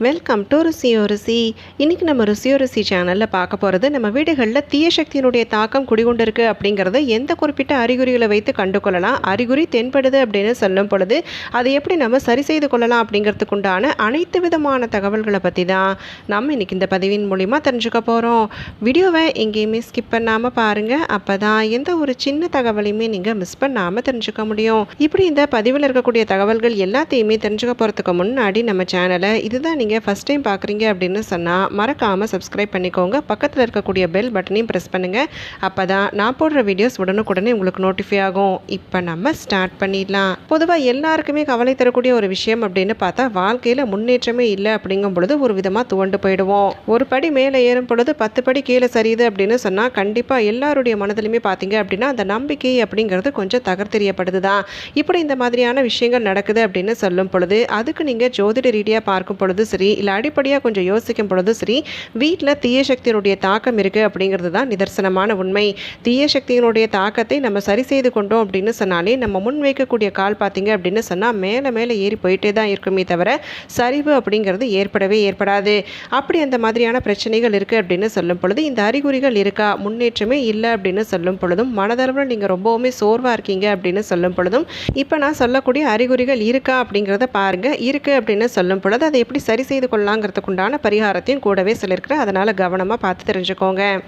Welcome to ருசியோ ருசி இன்றைக்கி நம்ம ருசியோ ருசி சேனலில் பார்க்க போகிறது நம்ம வீடுகளில் தீய சக்தியினுடைய தாக்கம் குடிகொண்டிருக்கு அப்படிங்கிறத எந்த குறிப்பிட்ட அறிகுறிகளை வைத்து கண்டு கொள்ளலாம் அறிகுறி தென்படுது அப்படின்னு சொல்லும் பொழுது அதை எப்படி நம்ம சரி செய்து கொள்ளலாம் அப்படிங்கிறதுக்கு உண்டான அனைத்து விதமான தகவல்களை பற்றி தான் நம்ம இன்றைக்கி இந்த பதிவின் மூலிமா தெரிஞ்சுக்க போகிறோம் வீடியோவை எங்கேயுமே ஸ்கிப் பண்ணாமல் பாருங்கள் அப்போ தான் எந்த ஒரு சின்ன தகவலையுமே நீங்கள் மிஸ் பண்ணாமல் தெரிஞ்சுக்க முடியும். இப்படி இந்த பதிவில் இருக்கக்கூடிய தகவல்கள் எல்லாத்தையுமே தெரிஞ்சுக்க போகிறதுக்கு முன்னாடி நம்ம சேனலை இதுதான் நீங்கள் ஃபஸ்ட் டைம் பார்க்குறீங்க அப்படின்னு சொன்னால் மறக்காமல் சப்ஸ்கிரைப் பண்ணிக்கோங்க. பக்கத்தில் இருக்கக்கூடிய பெல் பட்டனையும் ப்ரெஸ் பண்ணுங்கள் அப்போ தான் நான் போடுற வீடியோஸ் உடனுக்குடனே உங்களுக்கு நோட்டிஃபை ஆகும். இப்போ நம்ம ஸ்டார்ட் பண்ணிடலாம். பொதுவாக எல்லாருக்குமே கவலை தரக்கூடிய ஒரு விஷயம் அப்படின்னு பார்த்தா வாழ்க்கையில் முன்னேற்றமே இல்லை அப்படிங்கும் பொழுது ஒரு விதமாக துவண்டு போயிடுவோம். ஒரு படி மேலே ஏறும் பொழுது பத்து படி கீழே சரியுது அப்படின்னு சொன்னால் கண்டிப்பாக எல்லாருடைய மனதிலுமே பார்த்தீங்க அப்படின்னா அந்த நம்பிக்கை அப்படிங்கிறது கொஞ்சம் தகர்த்தெறியப்படுது தான் இப்படி இந்த மாதிரியான விஷயங்கள் நடக்குது அப்படின்னு சொல்லும் பொழுது அதுக்கு நீங்கள் ஜோதிட ரீதியாக பார்க்கும் பொழுது சரி இல்லை அடிப்படையாக கொஞ்சம் யோசிக்கும் பொழுதும் சரி வீட்டில் தீய சக்தியினுடைய தாக்கம் இருக்குது அப்படிங்கிறது தான் நிதர்சனமான உண்மை. தீய சக்தியினுடைய தாக்கத்தை நம்ம சரி செய்து கொண்டோம் அப்படின்னு சொன்னாலே நம்ம முன் வைக்கக்கூடிய கால் பார்த்தீங்க அப்படின்னு சொன்னால் மேலே மேலே ஏறி போயிட்டே தான் இருக்குமே தவிர சரிவு அப்படிங்கிறது ஏற்படவே ஏற்படாது. அப்படி அந்த மாதிரியான பிரச்சனைகள் இருக்குது அப்படின்னு சொல்லும் பொழுது இந்த அறிகுறிகள் இருக்கா? முன்னேற்றமே இல்லை அப்படின்னு சொல்லும் பொழுதும் மனதளவில் நீங்கள் ரொம்பவுமே சோர்வாக இருக்கீங்க அப்படின்னு சொல்லும் பொழுதும் இப்போ நான் சொல்லக்கூடிய அறிகுறிகள் இருக்கா அப்படிங்கிறத பாருங்கள் இருக்குது அப்படின்னு சொல்லும் பொழுது அதை எப்படி சரி செய்து கொள்ளலாங்கிறதுக்குண்டான பரிகாரத்தையும் கூடவே சொல்லியிருக்கிறேன். அதனால் கவனமாக பார்த்து தெரிஞ்சுக்கோங்க.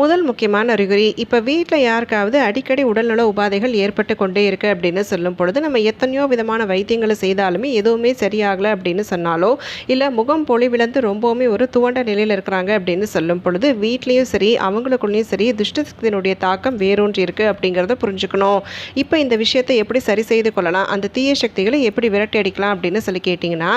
முதல் முக்கியமான அறிகுறி இப்போ வீட்டில் யாருக்காவது அடிக்கடி உடல்நல உபாதைகள் ஏற்பட்டு கொண்டே இருக்குது அப்படின்னு சொல்லும் பொழுது நம்ம எத்தனையோ விதமான வைத்தியங்களை செய்தாலுமே எதுவுமே சரியாகலை அப்படின்னு சொன்னாலோ இல்லை முகம் பொலிவிழந்து ரொம்பவுமே ஒரு துவண்ட நிலையில் இருக்கிறாங்க அப்படின்னு சொல்லும் பொழுது வீட்லேயும் சரி அவங்களுக்குள்ளேயும் சரி துஷ்டசக்தியினுடைய தாக்கம் வேரூன்றி இருக்குது அப்படிங்கிறத புரிஞ்சுக்கணும். இப்போ இந்த விஷயத்தை எப்படி சரி செய்து கொள்ளலாம்? அந்த தீய சக்திகளை எப்படி விரட்டி அடிக்கலாம் அப்படின்னு சொல்லி கேட்டிங்கன்னா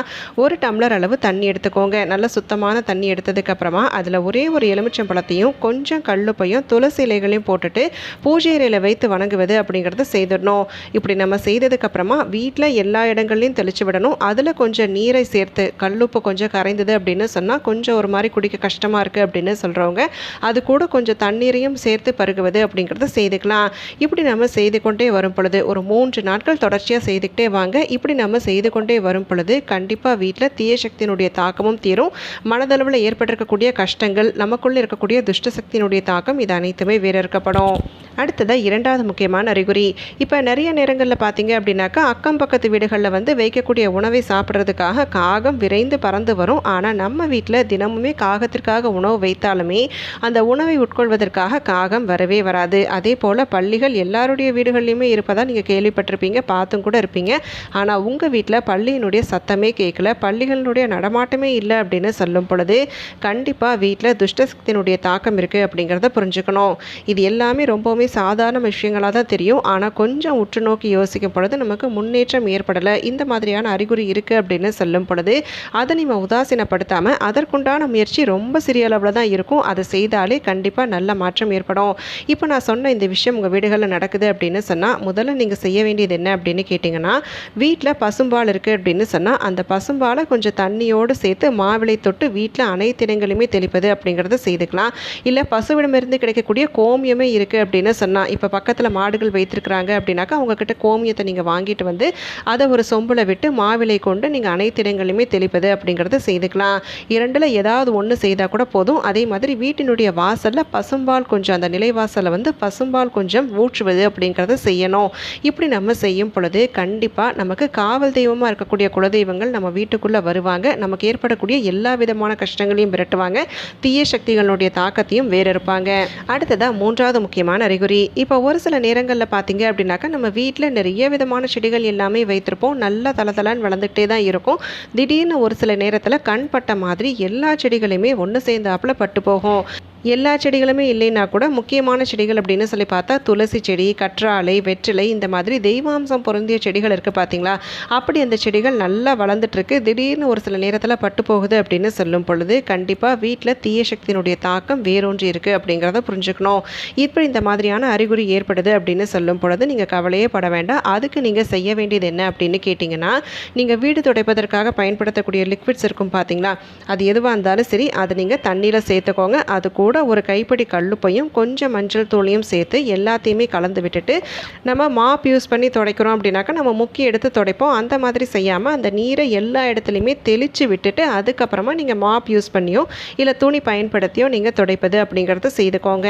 ஒரு டம்ளர் அளவு தண்ணி எடுத்துக்கோங்க. நல்ல சுத்தமான தண்ணி எடுத்ததுக்கப்புறமா அதில் ஒரே ஒரு எலுமிச்சம்பழத்தையும் கொஞ்சம் கல்லுப்பையும் துளசி இலைகளையும் போட்டுட்டு பூஜை இலையில் வைத்து வணங்குவது அப்படிங்கிறத செய்திடணும். இப்படி நம்ம செய்ததுக்கப்புறமா வீட்டில் எல்லா இடங்கள்லையும் தெளிச்சு விடணும். அதில் கொஞ்சம் நீரை சேர்த்து கல்லுப்பு கொஞ்சம் கரைந்தது அப்படின்னு சொன்னால் கொஞ்சம் ஒரு மாதிரி குடிக்க கஷ்டமாக இருக்குது அப்படின்னு சொல்கிறவங்க அது கூட கொஞ்சம் தண்ணீரையும் சேர்த்து பருகுவது அப்படிங்கிறத செய்துக்கலாம். இப்படி நம்ம செய்து கொண்டே வரும் பொழுது ஒரு மூன்று நாட்கள் தொடர்ச்சியாக செய்துக்கிட்டே வாங்க. இப்படி நம்ம செய்து கொண்டே வரும் பொழுது கண்டிப்பாக வீட்டில் தீய சக்தியினுடைய தாக்கமும் தீரும். மனதளவில் ஏற்பட்டிருக்கக்கூடிய கஷ்டங்கள் நமக்குள்ளே இருக்கக்கூடிய துஷ்ட சக்தியினுடைய தாக்கம் இது அனைத்துமே வேறறுக்கப்படும் அடுத்ததாக இரண்டாவது முக்கியமான அறிகுறி. இப்போ நிறைய நேரங்களில் பார்த்தீங்க அப்படின்னாக்கா அக்கம் பக்கத்து வீடுகளில் வந்து வைக்கக்கூடிய உணவை சாப்பிட்றதுக்காக காகம் விரைந்து பறந்து வரும். ஆனால் நம்ம வீட்டில் தினமுமே காகத்திற்காக உணவு வைத்தாலுமே அந்த உணவை உட்கொள்வதற்காக காகம் வரவே வராது. அதே போல் பள்ளிகள் எல்லாருடைய வீடுகள்லையுமே இருப்பதா நீங்கள் கேள்விப்பட்டிருப்பீங்க பார்த்தும் கூட இருப்பீங்க. ஆனால் உங்கள் வீட்டில் பள்ளியினுடைய சத்தமே கேட்கல பள்ளிகளினுடைய நடமாட்டமே இல்லை அப்படின்னு சொல்லும் பொழுது கண்டிப்பாக வீட்டில் துஷ்டசக்தியினுடைய தாக்கம் இருக்குது அப்படிங்கிறத புரிஞ்சுக்கணும். இது எல்லாமே ரொம்பவுமே சாதாரண விஷயங்களாக தான் தெரியும். ஆனால் கொஞ்சம் உற்று நோக்கி யோசிக்கும் பொழுது நமக்கு முன்னேற்றம் ஏற்படலை. இந்த மாதிரியான அறிகுறி இருக்குது அப்படின்னு சொல்லும் பொழுது அதை நம்ம உதாசீனப்படுத்தாமல் அதற்குண்டான முயற்சி ரொம்ப சிறிய அளவில் தான் இருக்கும். அதை செய்தாலே கண்டிப்பாக நல்ல மாற்றம் ஏற்படும். இப்போ நான் சொன்ன இந்த விஷயம் உங்கள் வீடுகளில் நடக்குது அப்படின்னு சொன்னால் முதல்ல நீங்கள் செய்ய வேண்டியது என்ன அப்படின்னு கேட்டிங்கன்னா வீட்டில் பசும்பால் இருக்குது அப்படின்னு சொன்னால் அந்த பசும்பாலை கொஞ்சம் தண்ணியோடு சேர்த்து மாவிளை தொட்டு வீட்டில் அனைத்து இடங்களையுமே தெளிப்பது அப்படிங்கிறத செய்துக்கலாம். இல்லை பசு பசுவிடமிருந்து கிடைக்கக்கூடிய கோமியமே இருக்குது அப்படின்னு சொன்னால் இப்போ பக்கத்தில் மாடுகள் வைத்திருக்கிறாங்க அப்படின்னாக்கா அவங்கக்கிட்ட கோமியத்தை நீங்கள் வாங்கிட்டு வந்து அதை ஒரு சொம்பில் விட்டு மாவிலை கொண்டு நீங்கள் அனைத்து இடங்களிலுமே தெளிப்பது அப்படிங்கிறத செய்துக்கலாம். இரண்டில் ஏதாவது ஒன்று செய்தால் கூட போதும். அதே மாதிரி வீட்டினுடைய வாசலில் பசும்பால் கொஞ்சம் அந்த நிலைவாசலில் வந்து பசும்பால் கொஞ்சம் ஊற்றுவது அப்படிங்கிறத செய்யணும். இப்படி நம்ம செய்யும் பொழுது கண்டிப்பாக நமக்கு காவல் தெய்வமாக இருக்கக்கூடிய குலதெய்வங்கள் நம்ம வீட்டுக்குள்ளே வருவாங்க. நமக்கு ஏற்படக்கூடிய எல்லா விதமான கஷ்டங்களையும் விரட்டுவாங்க. தீய சக்திகளுடைய தாக்கத்தையும் வேற இருப்பாங்க அடுத்ததாக மூன்றாவது முக்கியமான அறிகுறி. இப்போ ஒரு சில நேரங்களில் பார்த்தீங்க அப்படின்னாக்கா நம்ம வீட்டில் நிறைய விதமான செடிகள் எல்லாமே வைத்திருப்போம். நல்லா தளதளன்னு வளர்ந்துகிட்டே தான் இருக்கும். திடீர்னு ஒரு சில நேரத்தில் கண் பட்ட மாதிரி எல்லா செடிகளையுமே ஒன்று சேர்ந்தாப்புல பட்டு போகும். எல்லா செடிகளுமே இல்லைன்னா கூட முக்கியமான செடிகள் அப்படின்னு சொல்லி பார்த்தா துளசி செடி கற்றாழை வெற்றிலை இந்த மாதிரி தெய்வாம்சம் பொருந்திய செடிகள் இருக்குது பார்த்தீங்களா? அப்படி அந்த செடிகள் நல்லா வளர்ந்துட்டுருக்கு. திடீர்னு ஒரு சில நேரத்தில் பட்டு போகுது அப்படின்னு சொல்லும் பொழுது கண்டிப்பாக வீட்டில் தீய சக்தியினுடைய தாக்கம் வேரூன்றி இருக்குது அப்படிங்கிறத புரிஞ்சுக்கணும். இப்படி இந்த மாதிரியான அறிகுறி ஏற்படுது அப்படின்னு சொல்லும் பொழுது நீங்கள் கவலையே பட வேண்டாம். அதுக்கு நீங்கள் செய்ய வேண்டியது என்ன அப்படின்னு கேட்டிங்கன்னா நீங்கள் வீடு துடைப்பதற்காக பயன்படுத்தக்கூடிய லிக்விட்ஸ் இருக்கும் பார்த்தீங்களா? அது எதுவாக இருந்தாலும் சரி அதை நீங்கள் தண்ணியில் சேர்த்துக்கோங்க. அது கூட கூட ஒரு கைப்பிடி கல்லுப்பையும் கொஞ்சம் மஞ்சள் தூளையும் சேர்த்து எல்லாத்தையுமே கலந்து விட்டுட்டு நம்ம மாப் யூஸ் பண்ணி துடைக்கிறோம் அப்படின்னாக்கா நம்ம முக்கி எடுத்து துடைப்போம். அந்த மாதிரி செய்யாமல் அந்த நீரை எல்லா இடத்துலையுமே தெளித்து விட்டுட்டு அதுக்கப்புறமா நீங்கள் மாப் யூஸ் பண்ணியோ இல்லை துணி பயன்படுத்தியோ நீங்கள் துடைப்பது அப்படிங்கிறத செய்துக்கோங்க.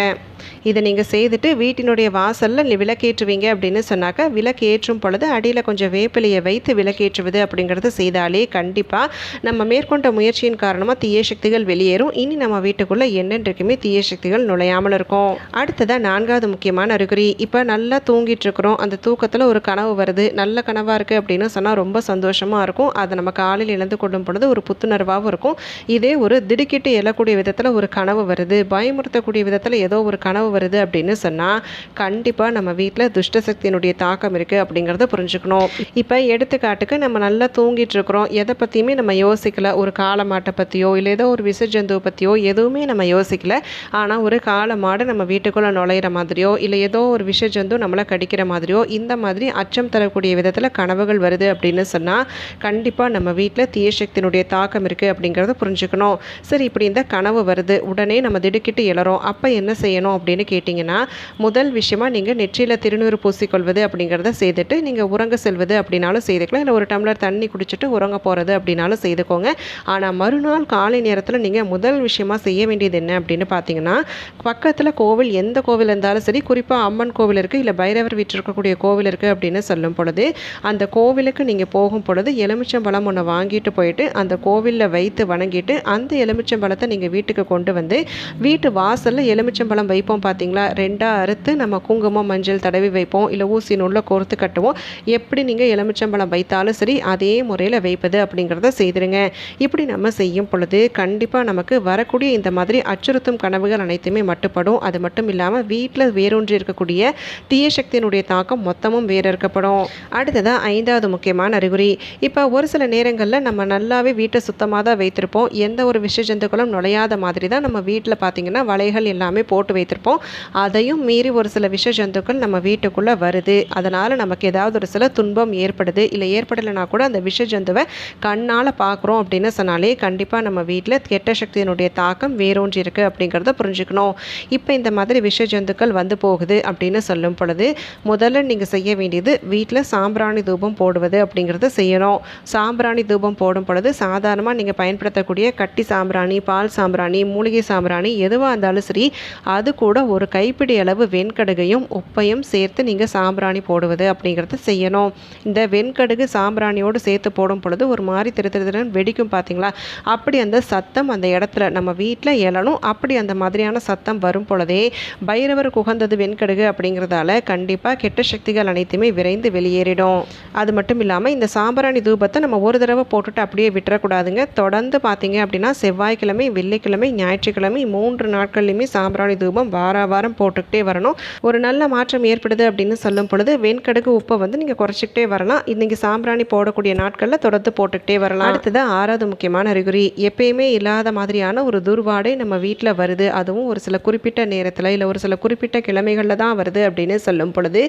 இதை நீங்கள் செய்துட்டு வீட்டினுடைய வாசலில் விளக்கேற்றுவீங்க அப்படின்னு சொன்னாக்கா விளக்கேற்றும் பொழுது அடியில் கொஞ்சம் வேப்பிலையை வைத்து விளக்கேற்றுவது அப்படிங்கிறத செய்தாலே கண்டிப்பாக நம்ம மேற்கொண்ட முயற்சியின் காரணமாக தீய சக்திகள் வெளியேறும். இனி நம்ம வீட்டுக்குள்ளே என்னென்றைக்குமே தீய சக்திகள் நுழையாமல் இருக்கும். அடுத்ததாக நான்காவது முக்கியமான அறிகுறி. இப்போ நல்லா தூங்கிட்டு இருக்கிறோம் அந்த தூக்கத்தில் ஒரு கனவு வருது. நல்ல கனவாக இருக்குது அப்படின்னு சொன்னால் ரொம்ப சந்தோஷமாக இருக்கும். அதை நம்ம காலையில் இழந்து கொள்ளும் பொழுது ஒரு புத்துணர்வாகவும் இருக்கும். இதே ஒரு திடுக்கிட்டு எழக்கூடிய விதத்தில் ஒரு கனவு வருது. பயமுறுத்தக்கூடிய விதத்தில் ஏதோ ஒரு கனவு வருது அப்படின்னு சொன்னால் கண்டிப்பாக நம்ம வீட்டில் துஷ்ட சக்தியினுடைய தாக்கம் இருக்குது அப்படிங்கிறத புரிஞ்சுக்கணும். இப்போ எடுத்துக்காட்டுக்கு நம்ம நல்லா தூங்கிட்டு இருக்கிறோம் எதை பற்றியுமே நம்ம யோசிக்கல. ஒரு காலமாட்டை பற்றியோ இல்லை ஏதோ ஒரு விச ஜந்துவை பற்றியோ எதுவுமே நம்ம யோசிக்கல. ஆனால் ஒரு காளை மாடு நம்ம வீட்டுக்குள்ளே நுழையிற மாதிரியோ இல்லை ஏதோ ஒரு விஷ ஜந்து நம்மளை கடிக்கிற மாதிரியோ இந்த மாதிரி அச்சம் தரக்கூடிய விதத்தில் கனவுகள் வருது அப்படின்னு சொன்னால் கண்டிப்பாக நம்ம வீட்டில் தீயசக்தியினுடைய தாக்கம் இருக்குது அப்படிங்கிறத புரிஞ்சுக்கணும். சரி இப்படி இந்த கனவு வருது உடனே நம்ம திடுக்கிட்டு எழறோம் அப்போ என்ன செய்யணும் அப்படின்னு கேட்டிங்கன்னா முதல் விஷயமாக நீங்கள் நெற்றியில் திருநூறு பூசிக்கொள்வது அப்படிங்கிறத செய்துட்டு நீங்கள் உறங்க செல்வது அப்படின்னாலும் செய்துக்கலாம். இல்லை ஒரு டம்ளர் தண்ணி குடிச்சிட்டு உறங்க போகிறது அப்படின்னாலும் செய்துக்கோங்க. ஆனால் மறுநாள் காலை நேரத்தில் நீங்கள் முதல் விஷயமாக செய்ய வேண்டியது என்ன அப்படின்னு பார்த்தீங்கன்னா பக்கத்தில் கோவில் எந்த கோவில் இருந்தாலும் சரி குறிப்பாக அம்மன் கோவில் இருக்குது இல்லை பைரவர் வீட்டில் இருக்கக்கூடிய கோவில் இருக்குது அப்படின்னு சொல்லும் பொழுது அந்த கோவிலுக்கு நீங்கள் போகும் பொழுது எலுமிச்சம்பழம் ஒன்று வாங்கிட்டு போயிட்டு அந்த கோவிலில் வைத்து வணங்கிட்டு அந்த எலுமிச்சம்பழத்தை நீங்கள் வீட்டுக்கு கொண்டு வந்து வீட்டு வாசலில் எலுமிச்சம்பழம் வைப்போம் பார்த்தீங்களா? ரெண்டாக அறுத்து நம்ம குங்குமம் மஞ்சள் தடவி வைப்போம் இல்லை ஊசி நூலில் கோர்த்து கட்டுவோம். எப்படி நீங்கள் எலுமிச்சம்பழம் வைத்தாலும் சரி அதே முறையில் வைப்பது அப்படிங்கிறத செய்திருங்க. இப்படி நம்ம செய்யும் பொழுது கண்டிப்பாக நமக்கு வரக்கூடிய இந்த மாதிரி அச்சுறுத்தும் கனவுகள் அனைத்துமே மட்டுப்படும். அது மட்டும் இல்லாமல் வீட்டில் வேரூன்றி இருக்கக்கூடிய தீய சக்தியினுடைய தாக்கம் மொத்தமும் வேறறுக்கப்படும் அடுத்ததாக ஐந்தாவது முக்கியமான அறிகுறி. இப்போ ஒரு சில நேரங்களில் நம்ம நல்லாவே வீட்டை சுத்தமாக தான் வைத்திருப்போம். எந்த ஒரு விஷ ஜந்துக்களும் நுழையாத மாதிரி தான் நம்ம வீட்டில் பார்த்திங்கன்னா வலைகள் எல்லாமே போட்டு வைத்திருப்போம். அதையும் மீறி ஒரு சில விஷ ஜந்துக்கள் நம்ம வீட்டுக்குள்ளே வருது. அதனால் நமக்கு ஏதாவது ஒரு சில துன்பம் ஏற்படுது. இல்லை ஏற்படலைனா கூட அந்த விஷ ஜந்துவை கண்ணால் பார்க்குறோம் அப்படின்னு சொன்னாலே கண்டிப்பாக நம்ம வீட்டில் கெட்ட சக்தியினுடைய தாக்கம் வேரூன்றி இருக்குது அப்படிங்கிறத புரிஞ்சுக்கணும். இப்போ இந்த மாதிரி விஷ ஜந்துக்கள் வந்து போகுது அப்படின்னு சொல்லும் பொழுது முதல்ல நீங்கள் செய்ய வேண்டியது வீட்டில் சாம்பிராணி தூபம் போடுவது அப்படிங்கிறத செய்யணும். சாம்பிராணி தூபம் போடும் பொழுது சாதாரணமாக நீங்கள் பயன்படுத்தக்கூடிய கட்டி சாம்பிராணி பால் சாம்பிராணி மூலிகை சாம்பிராணி எதுவாக இருந்தாலும் சரி அது கூட ஒரு கைப்பிடி அளவு வெண்கடுகையும் உப்பையும் சேர்த்து நீங்கள் சாம்பிராணி போடுவது அப்படிங்கிறத செய்யணும். இந்த வெண்கடுகு சாம்பிராணியோடு சேர்த்து போடும் பொழுது ஒரு மாதிரி திரு திருன்னு வெடிக்கும் பார்த்தீங்களா அப்படி அந்த சத்தம் அந்த இடத்துல நம்ம வீட்டில் எழணும். அப்படி அந்த மாதிரியான சத்தம் வரும் பொழுதே பைரவர் குகந்தது வெண்கடுகு அப்படிங்கிறதால கண்டிப்பாக கெட்ட சக்திகள் அனைத்துமே விரைந்து வெளியேறிடும். அது மட்டும் இல்லாமல் இந்த சாம்பிராணி தூபத்தை நம்ம ஒரு தடவை போட்டுட்டு அப்படியே விட்டுறக்கூடாதுங்க. தொடர்ந்து பார்த்தீங்க அப்படின்னா செவ்வாய்க்கிழமை வெள்ளிக்கிழமை ஞாயிற்றுக்கிழமை மூன்று நாட்கள்லையுமே சாம்பிராணி தூபம் வார வாரம் போட்டுக்கிட்டே வரணும். ஒரு நல்ல மாற்றம் ஏற்படுது அப்படின்னு சொல்லும் பொழுது வெண்கடுகு உப்பை வந்து நீங்கள் குறைச்சிக்கிட்டே வரலாம். இன்றைக்கி சாம்பிராணி போடக்கூடிய நாட்களில் தொடர்ந்து போட்டுக்கிட்டே வரலாம். அடுத்தது ஆறாவது முக்கியமான அறிகுறி எப்பயுமே இல்லாத மாதிரியான ஒரு துர்வாடை நம்ம வீட்டில் வருது அதுவும் ஒரு சில குறிப்பிட்ட நேரத்தில் இல்லை ஒரு சில குறிப்பிட்ட கிழமைகளில் தான் வருது அப்படின்னு சொல்லும் பொழுது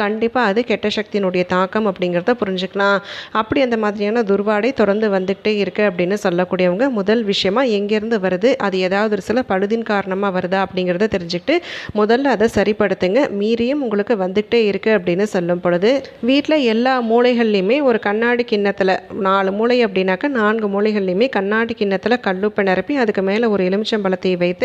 கண்டிப்பாக அது கெட்ட சக்தியினுடைய தாக்கம் அப்படிங்கிறத புரிஞ்சுக்கலாம். அப்படி அந்த மாதிரியான துர்வாடை தொடர்ந்து வந்துக்கிட்டே இருக்குது அப்படின்னு சொல்லக்கூடியவங்க முதல் விஷயமா எங்கேருந்து வருது அது ஏதாவது ஒரு சில பழுதின் காரணமாக வருதா அப்படிங்கிறத தெரிஞ்சுக்கிட்டு முதல்ல அதை சரிப்படுத்துங்க. மீறியும் உங்களுக்கு வந்துக்கிட்டே இருக்குது அப்படின்னு சொல்லும் பொழுது வீட்டில் எல்லா மூளைகள்லையுமே ஒரு கண்ணாடி கிண்ணத்தில் நாலு மூளை அப்படின்னாக்கா நான்கு மூளைகள்லையுமே கண்ணாடி கிண்ணத்தில் கல்லுப்பை நிரப்பி அதுக்கு மேலே ஒரு எலுமிச்சம்பழத்தை வைத்து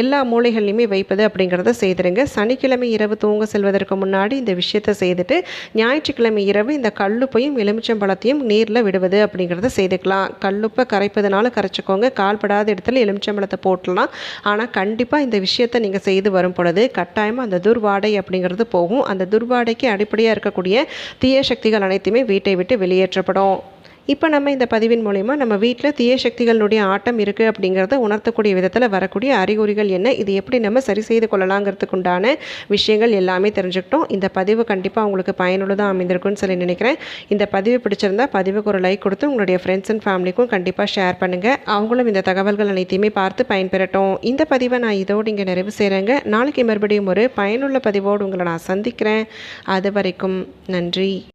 எல்லா மூளைகள்லையுமே வைப்பது அப்படிங்கிறத செய்திருங்க. சனிக்கிழமை இரவு தூங்க செல்வதற்கு முன்னாடி இந்த விஷயத்தை செய்துட்டு ஞாயிற்றுக்கிழமை இரவு இந்த கல்லுப்பையும் எலுமிச்சம்பழத்தையும் நீரில் விடுவது அப்படிங்கிறத செய்துக்கலாம். கல்லுப்பை கரைப்பதனால கரைச்சிக்கோங்க. கால்படாத இடத்துல எலுமிச்சம்பழத்தை போட்டலாம். ஆனால் கண்டிப்பாக இந்த விஷயத்தை நீங்கள் செய்து வரும் பொழுது கட்டாயமாக அந்த துர்வாடை அப்படிங்கிறது போகும். அந்த துர்வாடைக்கு அடிப்படையாக இருக்கக்கூடிய தீய சக்திகள் அனைத்துமே வீட்டை விட்டு வெளியேற்றப்படும். இப்போ நம்ம இந்த பதிவின் மூலிமா நம்ம வீட்டில் தீய சக்திகளினுடைய ஆட்டம் இருக்குது அப்படிங்கிறத உணர்த்தக்கூடிய விதத்தில் வரக்கூடிய அறிகுறிகள் என்ன? இது எப்படி நம்ம சரி செய்து கொள்ளலாங்கிறதுக்கு உண்டான விஷயங்கள் எல்லாமே தெரிஞ்சுக்கிட்டோம். இந்த பதிவு கண்டிப்பாக உங்களுக்கு பயனுள்ளதாக அமைந்திருக்கும்னு சொல்லி நினைக்கிறேன். இந்த பதிவு பிடிச்சிருந்தா பதிவுக்கு ஒரு லைக் கொடுத்து உங்களுடைய ஃப்ரெண்ட்ஸ் அண்ட் ஃபேமிலிக்கும் கண்டிப்பாக ஷேர் பண்ணுங்கள் அவங்களும் இந்த தகவல்கள் அனைத்தையுமே பார்த்து பயன்பெறட்டும். இந்த பதிவை நான் இதோடு இங்கே நிறைவு செய்கிறேங்க நாளைக்கு மறுபடியும் ஒரு பயனுள்ள பதிவோடு உங்களை நான் சந்திக்கிறேன். அது வரைக்கும் நன்றி.